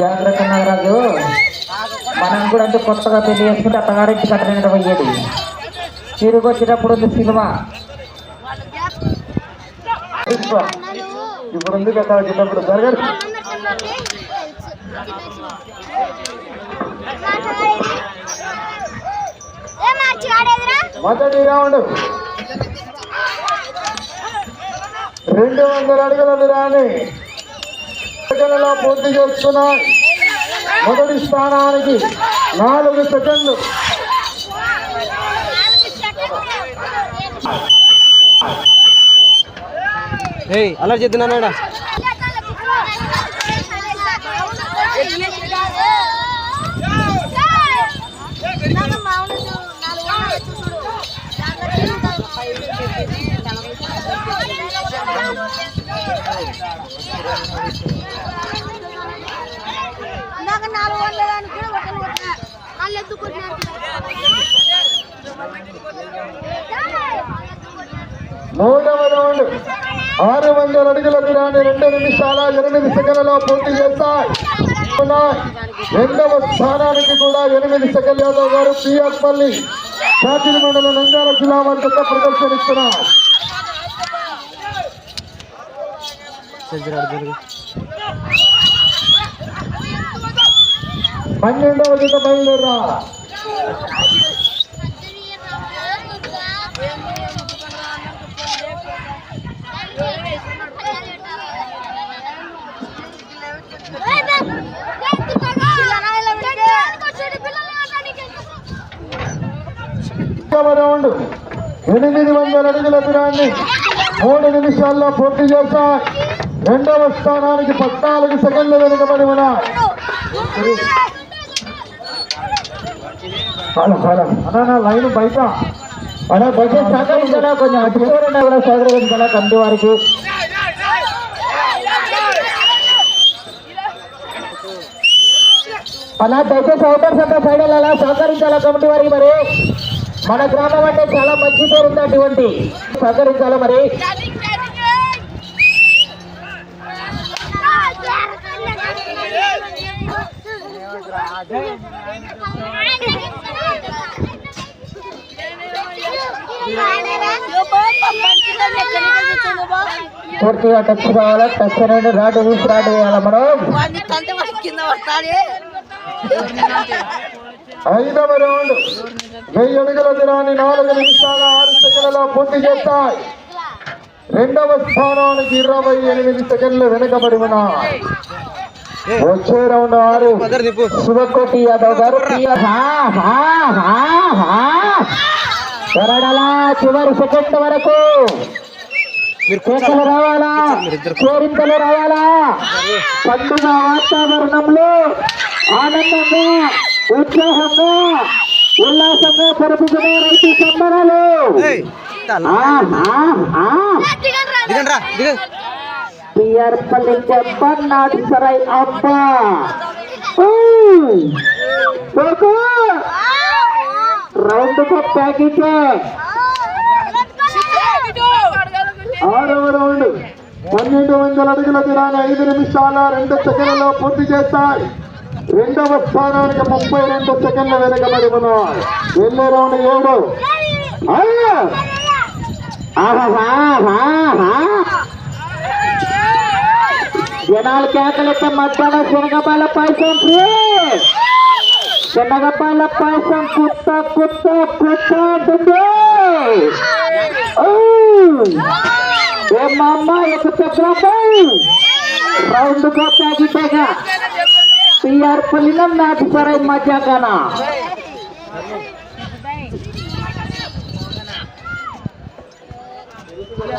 జాగ్రత్త నాగరాజు మనం కూడా అంటే కొత్తగా పెళ్ళి చేసుకుంటే ఇంటి కట్టలేనట్టు పోయేది. తిరిగి వచ్చేటప్పుడు ఉంది సినిమా. ఇప్పుడు ఉంది కదా వచ్చేటప్పుడు. జరగదు మొదటి రౌండ్. రెండు వందల అడుగుల రాని పూర్తి చేస్తున్నాయి మొదటి స్థానానికి నాలుగు సెకండ్లు ఏయ్ అలా చేద్దున్నాడా ఇందాక నాలుగు వందల దానికి కూడా ఒకరు కొట్టినా వాళ్ళు ఎత్తుకుంటున్నారు మూడవ రౌండ్. ఆరు వందల అడుగుల దూరాన్ని రెండు నిమిషాల ఎనిమిది సెకండ్లలో పూర్తి చేస్తాయి. రెండవ స్థానానికి కూడా ఎనిమిది సెకండ్ యాదవ్ గారు పిఎస్ పల్లి శాఖిరి మండలం నంద్యాల జిల్లా వారి జత ప్రదర్శనిస్తున్నారు పన్నెండవ జత బయలుదేరా. రౌండ్. ఎనిమిది వందల అడుగుల దూరాన్ని మూడు నిమిషాల్లో పూర్తి చేస్తాయి రెండవ స్థానానికి పద్నాలుగు సెకండ్లు వెనుకబడి ఉన్నాయి అన్నా లైన్ బయట. అలా బయట సహకరించాలా కొంచెం అడ్డుకోకుండా కూడా సహకరించాలా కమిటీ వారికి. అలా దయచేసి అవుటర్ అంతా సైడ్ అలా సహకరించాలా కమిటీ వారికి మరి? మన గ్రామం అంటే చాలా మంచి పేరు ఉంది అటువంటి. సహకరించాలా మరి? పూర్తిగా టచ్ కావాలా టచ్ అనేది రాటు ఊసి రాటు వేయాలా మనం. ఐదవ రౌండ్. వెయ్యి అడుగుల దూరాన్ని నాలుగు నిమిషాల ఆరు సెకండ్లలో పూర్తి చేస్తాయి. రెండవ స్థానానికి ఇరవై ఎనిమిది సెకండ్లు వెనుకబడి ఉన్నాయి వచ్చే రౌండ్ నిప్పు శివకోటి యాదవ్ గారు. ప్రియ- హా, హా, హా, హా. ఎరడలా చివరి సెకండ్ వరకు. మీరు కేకలు రావాలా? కోరింతలు రావాలా? పండుగ వాతావరణంలో ఆనందంగా ఉత్సాహంగా ఉల్లాసంగా జరుపుకునే రైతు సంబరాలు. దిగండి. Biar paling depan nanti serai apa అబ్బా ఊ. కొడుకు రౌండ్కు ప్యాకెట్ ఆరవ రౌండ్ పన్నెండు వందల అడుగుల దూరాన్ని ఐదు నిమిషాల రెండు సెకండ్లలో పూర్తి చేస్తాయి రెండవ స్థానానికి ముప్పై రెండు సెకండ్ల వెనుకబడి ఉన్నాయి వెళ్ళే రౌండ్ ఏడు ఆహా జనాలు కేకలెత్తే మధ్యాహ్నం శనగపాల పాయసం ఫ్రీ శనగపాల పాయసం కుత్త కుత్త కుత్త అంటుంది ఏ మా అమ్మ ఒక చక్రపై. రౌండ్ కో ప్యాకెటేగా పిఆర్ నాటి సరై మజాగానా పూర్తిగా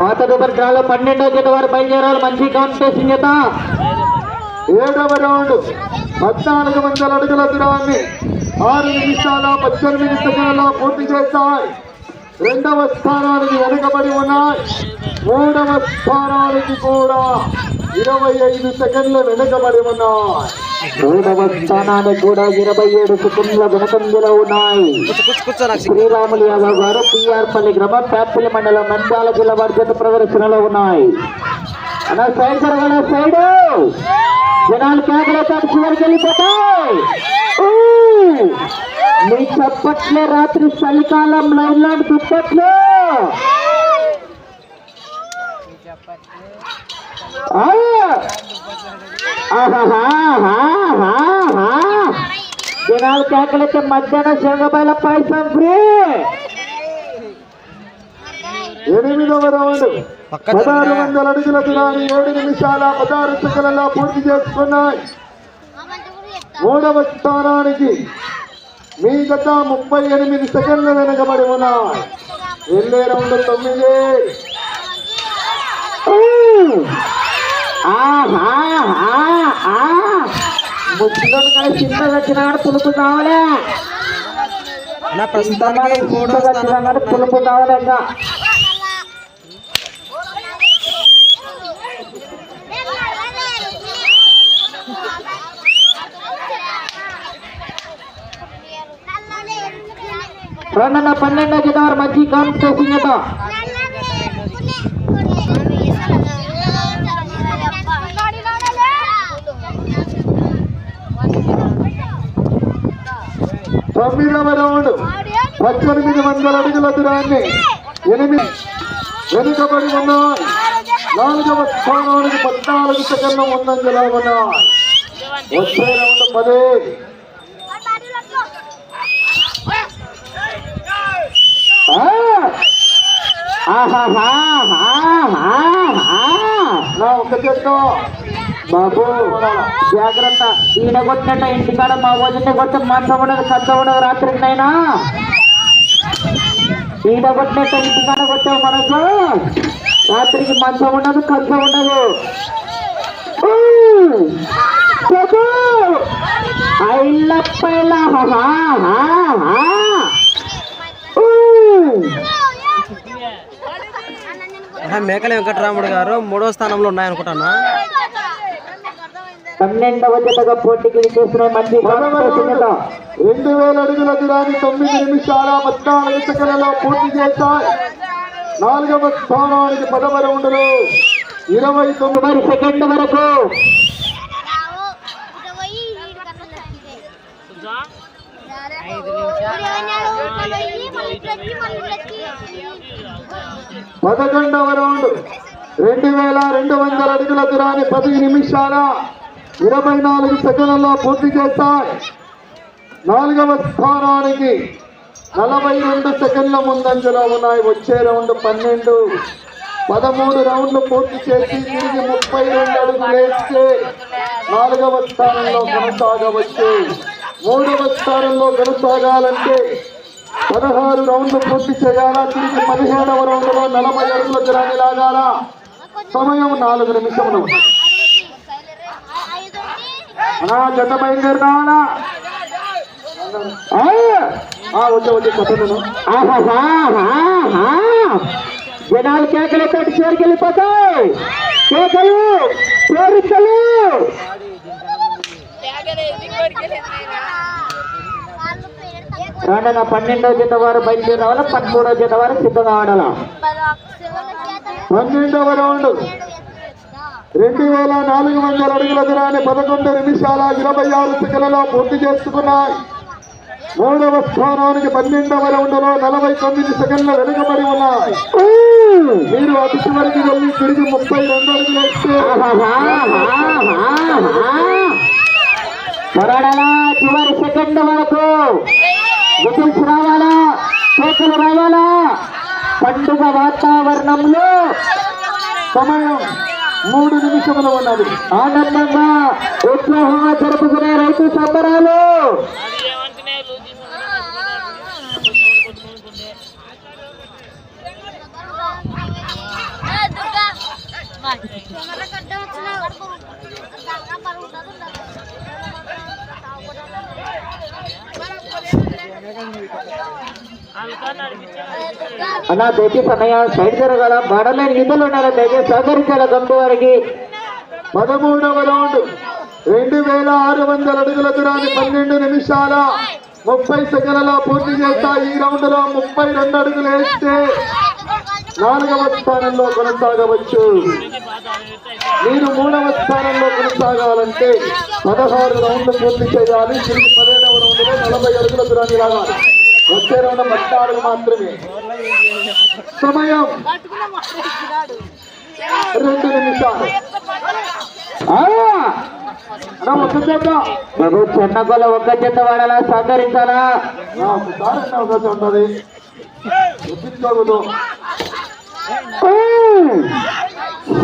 పాత నెంబర్ డ్రాలో పన్నెండో జత వారు బయలుదేరాలి మంచి కాంపిటీషన్ జత ఏడవ రౌండ్ పద్నాలుగు వందల అడుగుల దూరాన్ని ఆరు నిమిషాల పద్దెనిమిది సెకండ్లలో పూర్తి చేస్తాయి. రెండవ స్థానానికి వెనుకబడి ఉన్నాయి. మూడవ స్థానానికి కూడా ఇరవై ఐదు సెకండ్లు వెనుకబడి ఉన్నాయి. మూడవ స్థానానికి కూడా ఇరవై ఏడు ఉన్నాయి. శ్రీరాములు యాదవ్ గారు పిఆర్ పల్లి గ్రామం ప్యాపిలి మండలం నంద్యాల జిల్లా వారి చేత ప్రదర్శనలో ఉన్నాయి సైడ్ జరగల సైడ్ జనాలు కేకలేతాడు చివరికి వెళ్ళిపోతాయి! మీ చప్పట్లే రాత్రి చలికాలం లైన్లో దుప్పట్లు ఆ! జనాలు కేకలైతే మధ్యాహ్నం శనగబాయల పాయసం ఫ్రీ. ఎనిమిదవ రౌండ్. పదహారు. వందల అడుగుల దూరాన్ని ఏడు నిమిషాల పదహారు సెకండ్లలో పూర్తి చేసుకున్నాయి. మూడవ స్థానానికి మీ గత ముప్పై ఎనిమిది సెకండ్లు వెనకబడి ఉన్నాయి. వెళ్ళే రౌండ్ తొమ్మిది. ఆహాహా. ముసలోడు కదా కింద వచ్చినాడు పులుపు కావాలే. నా ప్రస్తుతానికి మూడో స్థానం వచ్చినాడు పులుపు కావాలే ఇంకా. పన్నెండో జత వారు మంచి తొమ్మిదవ రౌండ్. పద్దెనిమిది వందల అడుగుల దూరాన్ని ఎనిమిది వెనుకబడి ఉన్నాయి. నాలుగవ స్థానానికి పద్నాలుగు సెకండ్లు ముందంజలో ఉన్నాయి. వచ్చే రౌండ్ పది. నా ఒక చెట్టు. బాబు జాగ్రత్త ఈడ కొట్టినట్ట ఇంటికాడ మా వదిన కొట్ట మంచం ఉండదు కచ్చ ఉండదు రాత్రికి నైనా ఈడ కొట్టినట్ట ఇంటికాడ కొట్టావు మనకు రాత్రికి మంచం ఉండదు కచ్చ ఉండదు ఊ! ప్రభు! హా హా హా. మేకల వెంకటరాముడు గారు మూడో స్థానంలో ఉన్నాయనుకుంటానా పన్నెండవ జతగా పోటీకి చేసిన మంచి. రెండు వేల అడుగుల దూరాన్ని తొమ్మిది నిమిషాల పద్నాలుగు సెకండ్లలో పూర్తి చేస్తాయి నాలుగవ స్థానానికి పదవ రౌండ్లు ఇరవై తొమ్మిది సెకండ్ వరకు. పదకొండవ రౌండ్. రెండు వేల రెండు వందల అడుగుల దూరాన్ని పది నిమిషాల ఇరవై నాలుగు సెకండ్లలో పూర్తి చేస్తాయి. నాలుగవ స్థానానికి నలభై రెండు సెకండ్ల ముందంజలో ఉన్నాయి. వచ్చే రౌండ్ పన్నెండు. పదమూడు రౌండ్లు పూర్తి చేసి తిరిగి ముప్పై రెండు అడుగు వేస్తే నాలుగవ స్థానంలో కొనసాగవచ్చు. మూడవ స్థానంలో కొనసాగాలంటే పదహారు రౌండ్లు పూర్తి చేయాలా? తిరిగి పదిహేడవ రౌండ్లో నలభై అడుగుల దూరాన్ని లాగాల సమయం నాలుగు నిమిషములు. అనా జత బయలుదేరినానా ఆ, వచ్చే వచ్చే చెప్పను ఆహాహాహాహా. జనాలు కేకలు చివరికి వెళ్ళిపోతాయి. కేకలు కోరికలు కాండన పన్నెండవ జత వారు బయలుదేరి రావాలా పదమూడవ జత వారు సిద్ధంగా ఆడాలా? పన్నెండవ రౌండ్. రెండు వేల నాలుగు వందల అడుగుల దూరాన్ని పదకొండు నిమిషాల ఇరవై ఆరు సెకండ్లలో పూర్తి చేసుకున్నాయి. మూడవ స్థానానికి పన్నెండవ రౌండ్లో నలభై తొమ్మిది సెకండ్లు వెనుకబడి ఉన్నాయి. మీరు అటు చివరికి వెళ్ళి తిరిగి ముప్పై రెండు అడుగులు చివరి సెకండ్ వరకు విజిల్స్ రావాలా? చేతులు రావాలా? పండుగ వాతావరణంలో సమయం మూడు నిమిషములు ఉన్నది ఆనందంగా ఉత్సాహంగా జరుపుకునే రైతు సంబరాలు Thank you. అన్న దయచేసి అన్నయ్య సైడ్ జరగాల. బడలేని నిధులు ఉన్నారా దయచేసి సహకరించాల గంటు వారికి పదమూడవ రౌండ్. రెండు వేల ఆరు వందల అడుగుల దూరాన్ని పన్నెండు నిమిషాల ముప్పై సెకండ్లలో పూర్తి చేస్తా. ఈ రౌండ్లో ముప్పై రెండు అడుగులు వేస్తే నాలుగవ స్థానంలో కొనసాగవచ్చు. మీరు మూడవ స్థానంలో కొనసాగాలంటే పదహారు రౌండ్లు పూర్తి చేయాలి. తిరిగి పదిహేడవ రౌండ్లో నలభై అడుగుల దూరాన్ని రావాలి. వచ్చే రౌండ్ పద్నాలుగు మాత్రమే. సమయం. రెండు నిమిషాలు. ఒక చెన్నగొల్ల ఒక్క చెత్త వాడాలా సహకరించాలా ఒకసారి అవకాశం ఉంటుంది!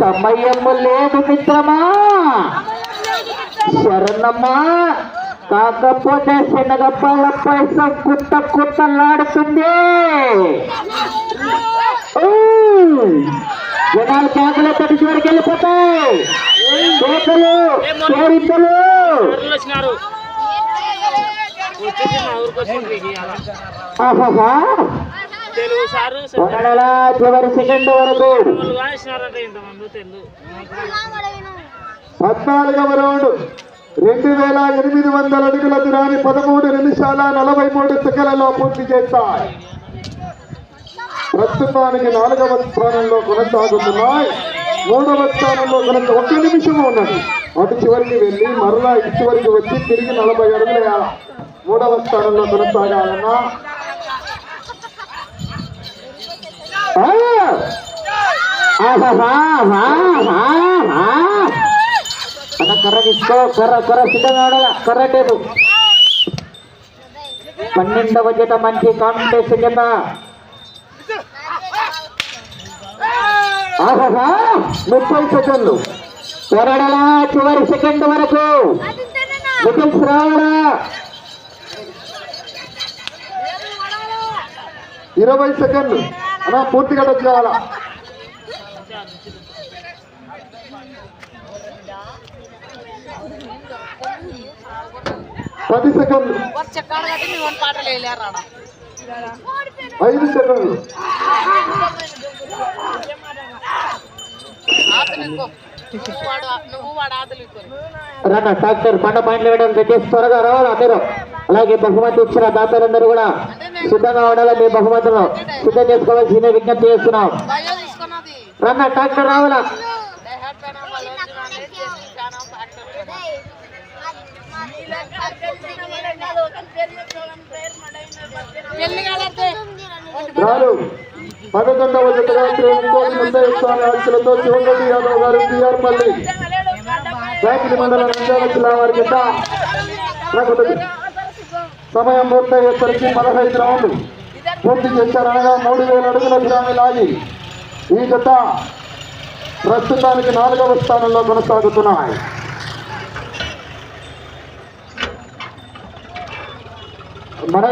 సమయము లేదు మిత్రమా? శరణమ్మా! కాకపోతే శనగప్పల పైస కుట్ట కుట్టలాడుతుంది! జనాలు కేకలు తడి చివరికి వెళ్ళిపోతాయి. కేకలు కొనడల చివరి సెకండ్ వరకు. పద్నాలుగవ రౌండ్. రెండు వేల ఎనిమిది వందల అడుగుల దూరాన్ని పదమూడు నిమిషాల నలభై మూడు సెకండ్లలో పూర్తి చేస్తాయి ప్రస్తుతానికి నాలుగవ స్థానంలో కొనసాగుతున్నాయి. మూడవ స్థానంలో కొనసా ఒక్క నిమిషం ఉన్నది. అటు చివరికి వెళ్ళి మరలా ఇటు చివరికి వచ్చి తిరిగి నలభై అడుగుల మూడవ స్థానంలో కొనసాగాలన్నా. అన్న కర్ర తీసుకో కర్ర కర్ర సిద్ధంగా ఉండాల కర్ర టేపు పన్నెండవ జత మంచి కాంపిటీషన్ జత. ఆహాహా ముప్పై సెకండ్లు. కొరడల చివరి సెకండ్ వరకు. నిఖిల్స్ రావడా ఇరవై సెకండ్లు. అలా పూర్తిగా టచ్ పది సెకండ్లు. ఐదు సెకండ్లు. రన్న డాక్టర్ పండ పాయింట్లు వేయడం పెట్టేసి త్వరగా రావాలి అందరూ. అలాగే బహుమతి ఇచ్చిన దాతలందరూ కూడా సిద్ధంగా ఉండాలని మీ బహుమతులు సిద్ధం చేసుకోవాల్సిన విజ్ఞప్తి చేస్తున్నాం. రన్న డాక్టర్ రావాలా? రాలు పదకొండవ జతగా శ్రీ ఇంకోటి శివగడ్డి యాదవ్ గారు పిఆర్పల్లి జాకిలి మండలం నంద్యాల జిల్లా వారి జత సమయం పూర్తయ్యేసరికి పదహైదు రౌండ్లు పూర్తి చేశారనగా మూడు వేల అడుగుల దూరాన్ని లాగి ఈ జత ప్రస్తుతానికి నాలుగవ స్థానంలో కొనసాగుతున్నాయి. మన